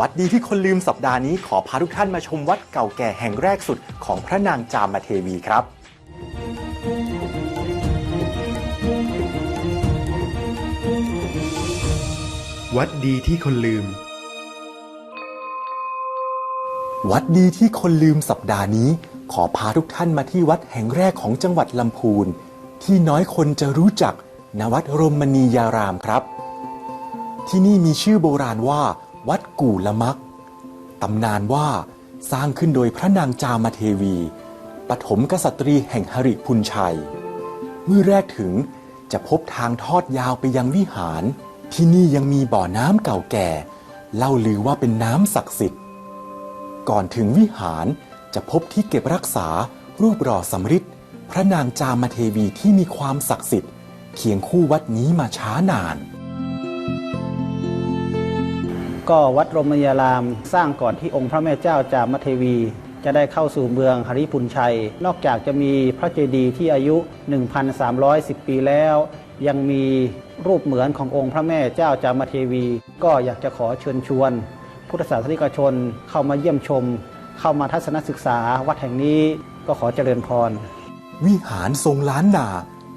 วัดดีที่คนลืมสัปดาห์นี้ขอพาทุกท่านมาชมวัดเก่าแก่แห่งแรกสุดของพระนางจามเทวีครับวัดดีที่คนลืม วัดดีที่คนลืมสัปดาห์นี้ ขอพาทุกท่านมาที่วัดแห่งแรกของจังหวัดลำพูน ที่น้อยคนจะรู้จักณวัดรมณียารามครับ ที่นี่มีชื่อโบราณว่า วัดกู่ละมัก ตำนานว่าสร้างขึ้นโดยพระนางจามเทวีปฐมกษัตรีแห่งหริพุนชัย เมื่อแรกถึงจะพบทางทอดยาวไปยังวิหาร ที่นี่ยังมีบ่อน้ำเก่าแก่ เล่าลือว่าเป็นน้ำศักดิ์สิทธิ์ ก่อนถึงวิหารจะพบที่เก็บรักษารูปหล่อสำริดพระนางจามเทวีที่มีความศักดิ์สิทธิ์เคียงคู่วัดนี้มาช้านาน ก็วัดรมยาราม สร้างก่อนที่องค์พระแม่เจ้าจามเทวี จะได้เข้าสู่เมืองหริพุนชัย นอกจากจะมีพระเจดีย์ที่อายุ 1,310 ปีแล้ว ยังมีรูปเหมือนขององค์พระแม่เจ้าจามเทวี ก็อยากจะขอเชิญชวน พุทธศาสนิกชนเข้ามาเยี่ยมชม เข้ามาทัศนศึกษาวัดแห่งนี้ก็ขอเจริญพร วิหารทรงล้านนา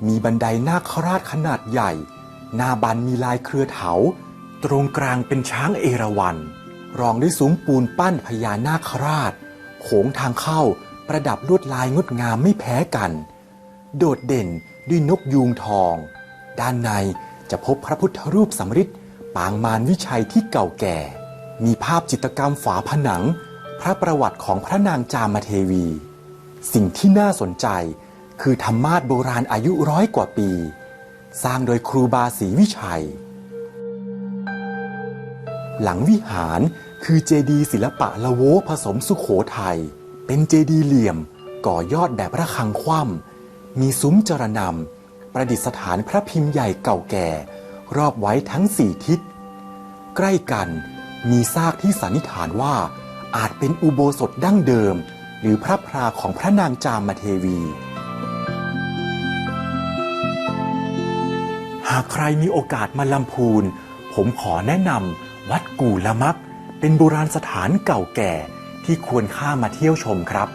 มีบันไดนาคราชขนาดใหญ่ หน้าบันมีลายเครือเถา ตรงกลางเป็นช้างเอราวัณรองด้วยซุ้มปูนปั้นพญานาคราช โขงทางเข้าประดับลวดลายงดงามไม่แพ้กัน โดดเด่นด้วยนกยูงทอง ด้านในจะพบพระพุทธรูปสำริดปางมารวิชัยที่เก่าแก่ มีภาพจิตรกรรมฝาผนัง พระประวัติของพระนางจามเทวี สิ่งที่น่าสนใจคือธรรมาสน์โบราณอายุร้อยกว่าปี สร้างโดยครูบาศรีวิชัย หลังวิหารคือเจดีย์ศิลปะละโวผสมสุขโขทัยเป็นเจดีย์เหลี่ยม ก่อยอดแบบระฆังคว่ำมีซุ้มจรนำประดิษฐานพระพิมพ์ใหญ่เก่าแก่ รอบไว้ทั้งสี่ทิศ ใกล้กันมีซากที่สันนิษฐานว่า อาจเป็นอุโบสถดั้งเดิม หรือพระพราของพระนางจามเทวี หากใครมีโอกาสมาลำพูน ผมขอแนะนำวัดกู่ละมัก เป็นโบราณสถานเก่าแก่ที่ควรค่ามาเที่ยวชมครับ